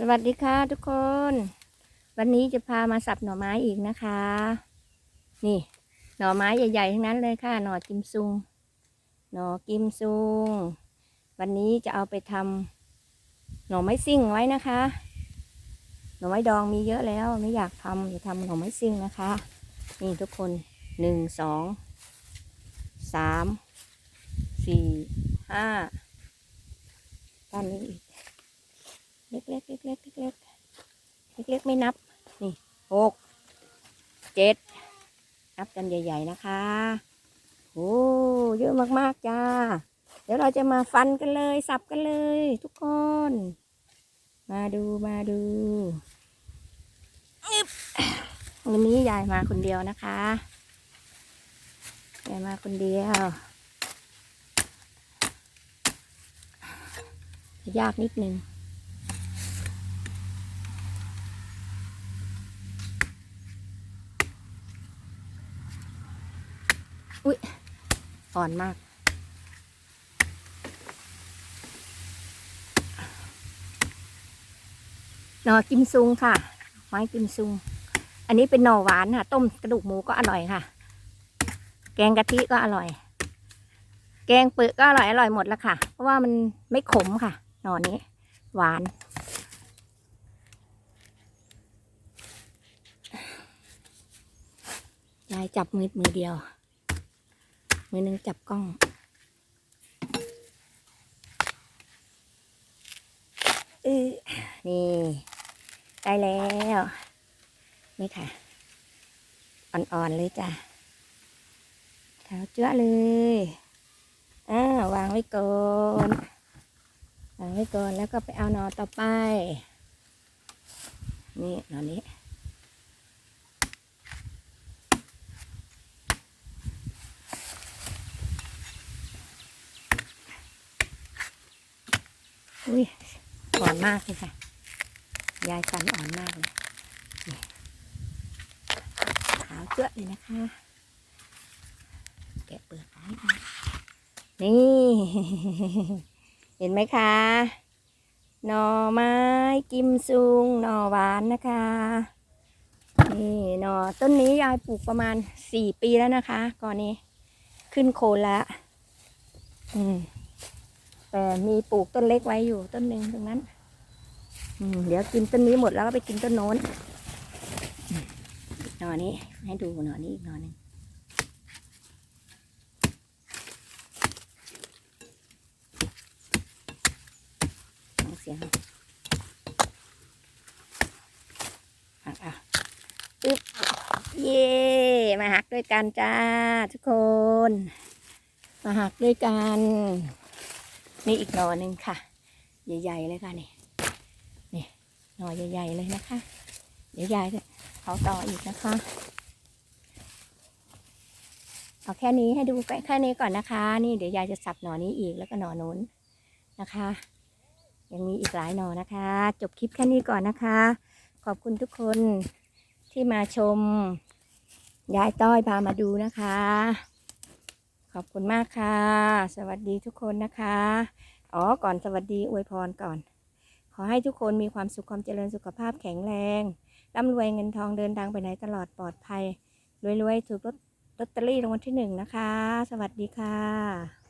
สวัสดีค่ะทุกคน วันนี้จะพามาสับหน่อไม้อีกนะคะ นี่ หน่อไม้ใหญ่ๆทั้งนั้นเลยค่ะ หน่อกิมซุง หน่อกิมซุง วันนี้จะเอาไปทำหน่อไม้ซิ่งไว้นะคะ หน่อไม้ดองมีเยอะแล้วไม่อยากทำจะทำหน่อไม้ซิ่งนะคะ นี่ทุกคนหนึ่งสองสามสี่ห้าด้านนี้อีก เล็กเล็กเล็กเล็กเล็กเล็กเล็กๆไม่นับ นี่หกเจ็ดนับกันใหญ่ ๆ นะคะ โอ้เยอะมากๆจ้า เดี๋ยวเราจะมาฟันกันเลย สับกันเลย ทุกคน มาดูมาดูอึ๊บวันนี้ยายมาคนเดียวนะคะยายมาคนเดียวยากนิดนึง อุ้ยอ่อนมาก หน่อกิมซุงค่ะ ไม้กิมซุง อันนี้เป็นหน่อหวานค่ะ ต้มกระดูกหมูก็อร่อยค่ะ แกงกะทิก็อร่อย แกงเปลือกก็อร่อยอร่อยหมดแล้วค่ะ เพราะว่ามันไม่ขมค่ะ หน่อนี้ หวานยายจับมือมือเดียว มือหนึงจับกล้อง เออนี่ ได้แล้ว นี่ค่ะ อ่อนๆเลยจ้ะขาวเจ้าเลยอ่าวางไว้ก่อนวางไว้ก่อนแล้วก็ไปเอานอต่อไป นี่นอนนี้ อุ้ยอ่อนมากเลยค่ะ ยายฟันอ่อนมากเลยขาวเจ้าเลยนะคะ แกะเปลือกออกนี่ เห็นไหมคะหน่อไม้กิมซุงหน่อหวานนะคะนี่หน่อต้นนี้ยายปลูกประมาณสี่ปีแล้วนะคะก่อนนี้ขึ้นโคนแล้ว อืม แต่มีปลูกต้นเล็กไว้อยู่ต้นหนึ่งตรงนั้นเดี๋ยวกินต้นนี้หมดแล้วก็ไปกินต้นโน้นหน่อนี้ ให้ดูหน่อนี้อีกหน่อหนึ่งฟังเสียงหักอะอึ๊บเย่มาหักด้วยกันจ้าทุกคน มาหักด้วยกัน นี่อีกหนอหนึ่งค่ะ ใหญ่ๆเลยค่ะนี่นี่หนอใหญ่ๆเลยนะคะเดี๋ยวยายเขาต่ออีกนะคะเอาแค่นี้ให้ดูแค่นี้ก่อนนะคะ นี่เดี๋ยวยายจะสับหนอนี้อีกแล้วก็หนอนู้นนะคะ ยังมีอีกหลายหนอนะคะ จบคลิปแค่นี้ก่อนนะคะ ขอบคุณทุกคนที่มาชม ยายต้อยพามาดูนะคะ ขอบคุณมากค่ะ สวัสดีทุกคนนะคะ อ๋อ ก่อนสวัสดีอวยพรก่อน ขอให้ทุกคนมีความสุขความเจริญสุขภาพแข็งแรงร่ำรวยเงินทองเดินทางไปไหนตลอดปลอดภัยรวยๆถูกลอตลอตเตอรี่รางวัลที่หนึ่งนะคะ สวัสดีค่ะ